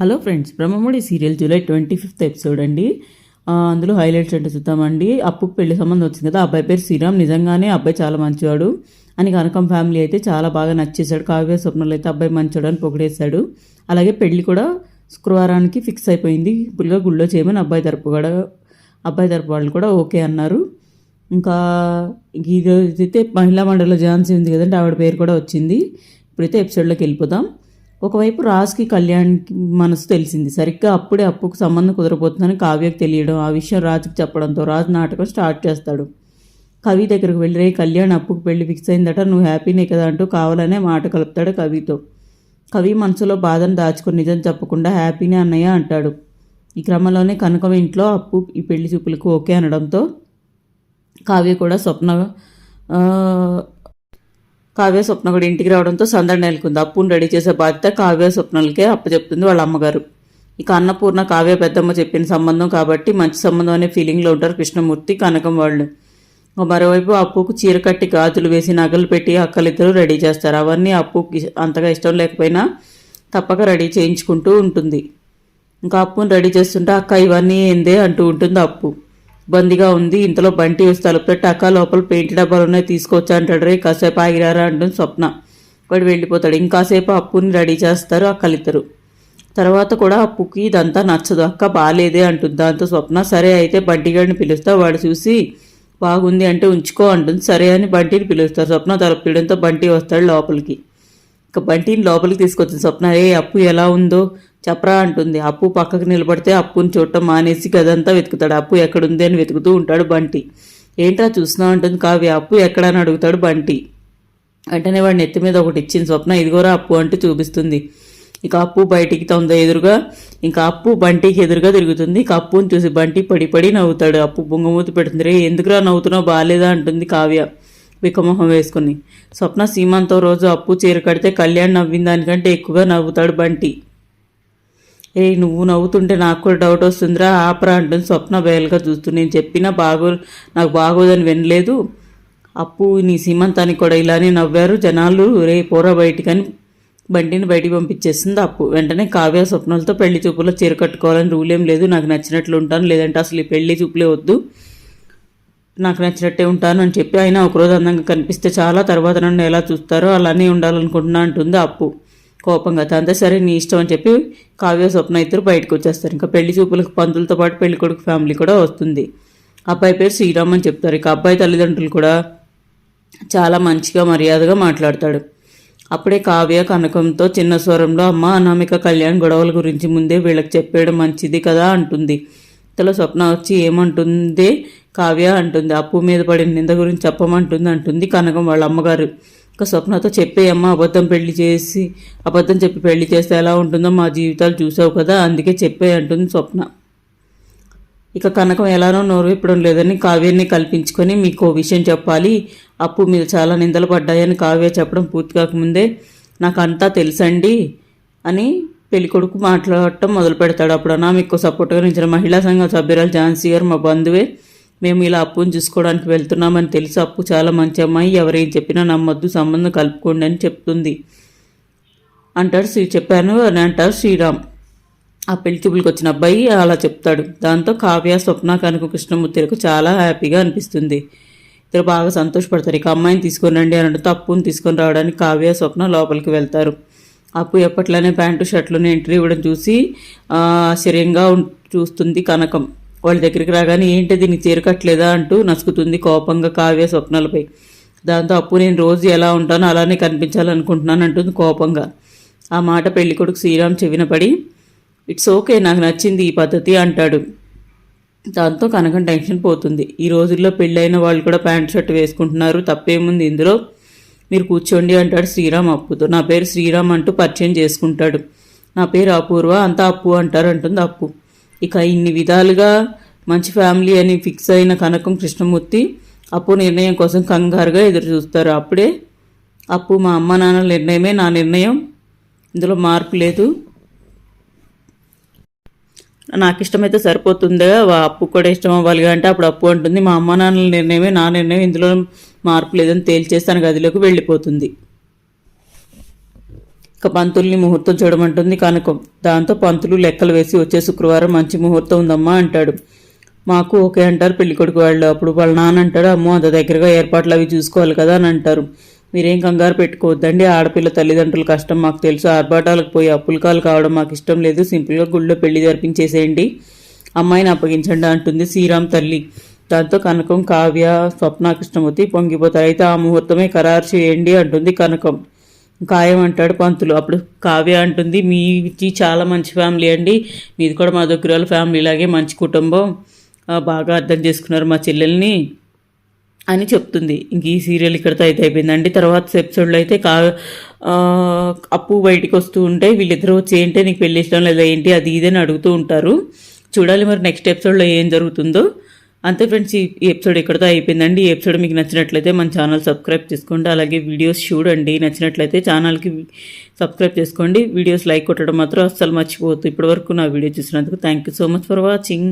Hello friends Brahmamudi serial July twenty fifth episode అండి. అందులో highlights అంటే చూద్దామండి. అప్పు పెళ్ళి సంబంధం వచ్చింది కదా ఆ అబ్బాయి పేరు శ్రీరామ్. నిజంగానే అబ్బాయి చాలా మంచివాడు. అని కనకం ఫ్యామిలీ అయితే చాలా బాగా నచ్చేశాడు. కావ్య స్వప్నలు అయితే అబ్బాయి మంచివాడు అని పొగిడేశాడు. అలాగే పెళ్ళి కూడా శుక్రవారానికి ఫిక్స్ అయిపోయింది. ఫుల్గా గుళ్ళో చేయమని అబ్బాయి తరపు కూడా అబ్బాయి తరపు వాళ్ళు కూడా ఓకే అన్నారు. ఇంకా ఇది అయితే మహిళా మండలిలో ఝాన్సీ ఉంది కదండి ఆవిడ పేరు కూడా వచ్చింది. ఇప్పుడైతే ఎపిసోడ్లోకి వెళ్ళిపోదాం. ఒకవైపు రాజుకి కళ్యాణ్కి మనసు తెలిసింది. సరిగ్గా అప్పుడే అప్పుకు సంబంధం కుదరబోతుందని కావ్యకు తెలియడం ఆ విషయం రాజుకి చెప్పడంతో రాజు నాటకం స్టార్ట్ చేస్తాడు. కవి దగ్గరకు వెళ్ళి రే కళ్యాణ్ అప్పుకు పెళ్ళి ఫిక్స్ అయిందట నువ్వు హ్యాపీనే కదా అంటూ కావాలనే మాట కలుపుతాడు కవితో. కవి మనసులో బాధను దాచుకుని నిజం చెప్పకుండా హ్యాపీనే అన్నయ్య అంటాడు. ఈ క్రమంలోనే కనకం ఇంట్లో అప్పు ఈ పెళ్ళి చూపులకు ఓకే అనడంతో కావ్య కూడా స్వప్న కావ్య స్వప్న కూడా ఇంటికి రావడంతో సందడి నెలకొంది. అప్పును రెడీ చేసే బాధ్యత కావ్య స్వప్నలకే అప్పచెప్తుంది వాళ్ళ అమ్మగారు. ఇక అన్నపూర్ణ కావ్య పెద్దమ్మ చెప్పిన సంబంధం కాబట్టి మంచి సంబంధం అనే ఫీలింగ్లో ఉంటారు కృష్ణమూర్తి కనకం వాళ్ళు. మరోవైపు అప్పుకు చీర కట్టి గాజులు వేసి నగలు పెట్టి అక్కలిద్దరూ రెడీ చేస్తారు. అవన్నీ అప్పుకి అంతగా ఇష్టం లేకపోయినా తప్పక రెడీ చేయించుకుంటూ ఉంటుంది. ఇంకా అప్పును రెడీ చేస్తుంటే అక్క ఇవన్నీ ఏందే? అంటూ ఉంటుంది అప్పు. బందీగా ఉంది. ఇంతలో బంటి వేసి తలుపు అక్క లోపల పెయింట్ డబ్బాలు ఉన్నాయి తీసుకొచ్చా అంటాడు. రే కాసేపు ఆగిరారా అంటుంది స్వప్న. వాడు వెళ్ళిపోతాడు. ఇంకాసేపు అప్పుని రెడీ చేస్తారు అక్కలిద్దరు తర్వాత కూడా అప్పుకి ఇదంతా నచ్చదు. అక్క బాగాలేదే అంటుంది దాంతో స్వప్న. సరే అయితే బంటిగాడిని పిలుస్తా. వాడు చూసి బాగుంది అంటే ఉంచుకో అంటుంది. సరే అని బంటిని పిలుస్తారు. స్వప్న తలుపు తీయడంతో బంటి వస్తాడు లోపలికి. ఇక బంటిని లోపలికి తీసుకొచ్చింది స్వప్న. ఏ అప్పు ఎలా ఉందో చెప్పరా అంటుంది. అప్పు పక్కకు నిలబడితే అప్పుని చూడటం మానేసి గదంతా వెతుకుతాడు. అప్పు ఎక్కడుంది అని వెతుకుతూ ఉంటాడు బంటి. ఏంట్రా చూస్తున్నావు అంటుంది. కావ్య అప్పు ఎక్కడని అడుగుతాడు బంటి. వెంటనే వాడు నెత్తి మీద ఒకటి ఇచ్చింది. స్వప్న ఇదిగోరా అప్పు అంటూ చూపిస్తుంది. ఇక అప్పు బయటికి తొంద ఎదురుగా ఇంకా అప్పు బంటికి ఎదురుగా తిరుగుతుంది. ఇక అప్పుని చూసి బంటి పడి పడి నవ్వుతాడు. అప్పు బొంగమూతి పెడుతుంది రే ఎందుకురా నవ్వుతున్నావు? బాగాలేదా అంటుంది కావ్య వికమొహం వేసుకుని. స్వప్న సీమంతో రోజు అప్పు చీర కడితే కళ్యాణ్ నవ్విన దానికంటే ఎక్కువగా నవ్వుతాడు బంటి. ఏ నువ్వు నవ్వుతుంటే నాకు కూడా డౌట్ వస్తుందిరా. ఆపరా అంటుంది స్వప్న బయలుగా చూస్తూ. నేను చెప్పినా బాగో నాకు బాగోదని వినలేదు. అప్పు నీ సీమంతానికి కూడా ఇలానే నవ్వారు జనాలు. రే పోరా బయటికని బండిని బయటికి పంపించేస్తుంది అప్పు. వెంటనే కావ్య స్వప్నాలతో పెళ్ళి చూపులో చీర కట్టుకోవాలని రూల్ ఏం లేదు. నాకు నచ్చినట్లు ఉంటాను. లేదంటే అసలు ఈ పెళ్ళి చూపులే వద్దు. నాకు నచ్చినట్టే ఉంటాను అని చెప్పి ఆయన ఒకరోజు అందంగా కనిపిస్తే చాలా తర్వాత నన్ను ఎలా చూస్తారో అలానే ఉండాలనుకుంటున్నా అంటుంది అప్పు. కోపంగా అంతా సరే నీ ఇష్టం అని చెప్పి కావ్య స్వప్న ఇద్దరు బయటకు వచ్చేస్తారు. ఇంకా పెళ్ళి చూపులకు పంతులతో పాటు పెళ్ళి కొడుకు ఫ్యామిలీ కూడా వస్తుంది. అబ్బాయి పేరు శ్రీరామ్ అని చెప్తారు. ఇక అబ్బాయి తల్లిదండ్రులు కూడా చాలా మంచిగా మర్యాదగా మాట్లాడతాడు. అప్పుడే కావ్య కనకంతో చిన్న స్వరంలో అమ్మ అనామిక కళ్యాణ్ గొడవల గురించి ముందే వీళ్ళకి చెప్పేయడం మంచిది కదా అంటుంది. ఇంతలో స్వప్న వచ్చి ఏమంటుంది? కావ్య అంటుంది. అప్పు మీద పడిన నింద గురించి చెప్పమంటుంది అంటుంది కనకం వాళ్ళ అమ్మగారు. ఇంకా స్వప్నతో చెప్పేయమ్మ అబద్ధం పెళ్ళి చేసి అబద్ధం చెప్పి పెళ్ళి చేస్తే ఎలా ఉంటుందో మా జీవితాలు చూసావు కదా అందుకే చెప్పే అంటుంది స్వప్న. ఇక కనకం ఎలానో నోరు విప్పడం లేదని కావ్యాన్ని కల్పించుకొని మీకు ఓ విషయం చెప్పాలి. అప్పు మీద చాలా నిందలు పడ్డాయని కావ్య చెప్పడం పూర్తి కాకముందే నాకు అంతా తెలుసండి అని పెళ్ళికొడుకు మాట్లాడటం మొదలు పెడతాడు అప్పుడు అనామికు సపోర్ట్గా నిలిచిన మహిళా సంఘం సభ్యురాలు ఝాన్సీ గారు మా బంధువే మేము ఇలా అప్పును చూసుకోవడానికి వెళ్తున్నామని తెలుసు. అప్పు చాలా మంచి అమ్మాయి. ఎవరేం చెప్పినా నమ్మొద్దు. సంబంధం కలుపుకోండి అని చెప్తుంది. అంటాడు శ్రీ. చెప్పాను అని అంటారు శ్రీరామ్. ఆ పెళ్ళి చూపులకు వచ్చిన అబ్బాయి అలా చెప్తాడు. దాంతో కావ్య స్వప్న కనుక కృష్ణమూర్తిలకు చాలా హ్యాపీగా అనిపిస్తుంది. ఇద్దరు బాగా సంతోషపడతారు. ఇక అమ్మాయిని తీసుకొని రండి అని అంటే అప్పుని తీసుకొని రావడానికి కావ్య స్వప్న లోపలికి వెళ్తారు. అప్పు ఎప్పట్లానే ప్యాంటు షర్ట్లోనే ఎంట్రీ ఇవ్వడం చూసి ఆశ్చర్యంగా చూస్తుంది కనకం. వాళ్ళ దగ్గరికి రాగానే ఏంటి దీనికి చీరకట్లేదా అంటూ నసుకుతుంది కోపంగా కావ్య స్వప్నాలపై. దాంతో అప్పు నేను రోజు ఎలా ఉంటానో అలానే కనిపించాలనుకుంటున్నాను అంటుంది కోపంగా. ఆ మాట పెళ్ళికొడుకు శ్రీరామ్ చెవిన పడి ఇట్స్ ఓకే నాకు నచ్చింది ఈ పద్ధతి అంటాడు. దాంతో కనకం టెన్షన్ పోతుంది. ఈ రోజుల్లో పెళ్ళైన వాళ్ళు కూడా ప్యాంట్ షర్ట్ వేసుకుంటున్నారు. తప్పేముంది ఇందులో? మీరు కూర్చోండి అంటాడు శ్రీరామ్ అప్పుతో. నా పేరు శ్రీరామ్ అంటూ పరిచయం చేసుకుంటాడు. నా పేరు అపూర్వ అంతా అప్పు అంటారు అంటుంది అప్పు. ఇక ఇన్ని విధాలుగా మంచి ఫ్యామిలీ అని ఫిక్స్ అయిన కనకం కృష్ణమూర్తి అప్పు నిర్ణయం కోసం కంగారుగా ఎదురు చూస్తారు అప్పుడే అప్పు మా అమ్మ నాన్న నిర్ణయమే నా నిర్ణయం. ఇందులో మార్పు లేదు. నాకు ఇష్టమైతే సరిపోతుందా వా- అప్పు కూడా ఇష్టం అవ్వాలి అంటే అప్పుడు అప్పు అంటుంది. మా అమ్మ నాన్నల నిర్ణయమే నా నిర్ణయం. ఇందులో మార్పు లేదని తేల్చేసి తన గదిలోకి వెళ్ళిపోతుంది. ఇక పంతుల్ని ముహూర్తం చూడమంటుంది. కనుక దాంతో పంతులు లెక్కలు వేసి వచ్చే శుక్రవారం మంచి ముహూర్తం ఉందమ్మా అంటాడు. మాకు ఓకే అంటారు పెళ్ళి కొడుకు వాళ్ళు. అప్పుడు వాళ్ళ నాన్న అంటాడు అమ్మో అంత దగ్గరగా ఏర్పాట్లు అవి చూసుకోవాలి కదా అని అంటారు. మీరేం కంగారు పెట్టుకోవద్దండి. ఆడపిల్ల తల్లిదండ్రుల కష్టం మాకు తెలుసు. ఆర్భాటాలకు పోయి అప్పుల కాలు కావడం మాకు ఇష్టం లేదు. సింపుల్గా గుళ్ళో పెళ్ళి జరిపించేసేయండి. అమ్మాయిని అప్పగించండి అంటుంది శ్రీరామ్ తల్లి. దాంతో కనకం కావ్య స్వప్న కృష్ణమూర్తి పొంగిపోతారు. అయితే ఆ ముహూర్తమే ఖరారు చేయండి అంటుంది కనకం. ఖాయం అంటాడు పంతులు. అప్పుడు కావ్య అంటుంది మీది చాలా మంచి ఫ్యామిలీ అండి. మీది కూడా మా దగ్గర వాళ్ళ ఫ్యామిలీ లాగే మంచి కుటుంబం. బాగా అర్థం చేసుకున్నారు మా చెల్లెల్ని అని చెప్తుంది. ఇంక ఈ సీరియల్ ఇక్కడితో అయితే అయిపోయిందండి. తర్వాత ఎపిసోడ్లో అయితే కా అప్పు బయటికి వస్తూ ఉంటే వీళ్ళిద్దరూ వచ్చి ఏంటి నీకు పెళ్ళి ఇష్టం లేదా? ఏంటి? అది ఇది అని అడుగుతూ ఉంటారు. చూడాలి మరి నెక్స్ట్ ఎపిసోడ్లో ఏం జరుగుతుందో. అంతే ఫ్రెండ్స్ ఈ ఎపిసోడ్ ఇక్కడితో అయిపోయిందండి. ఈ ఎపిసోడ్ మీకు నచ్చినట్లయితే మన ఛానల్ సబ్స్క్రైబ్ చేసుకోండి. అలాగే వీడియోస్ చూడండి. నచ్చినట్లయితే ఛానల్కి సబ్స్క్రైబ్ చేసుకోండి. వీడియోస్ లైక్ కొట్టడం మాత్రం అస్సలు మర్చిపోవద్దు. ఇప్పటివరకు నా వీడియో చూసినందుకు thank you so much for watching.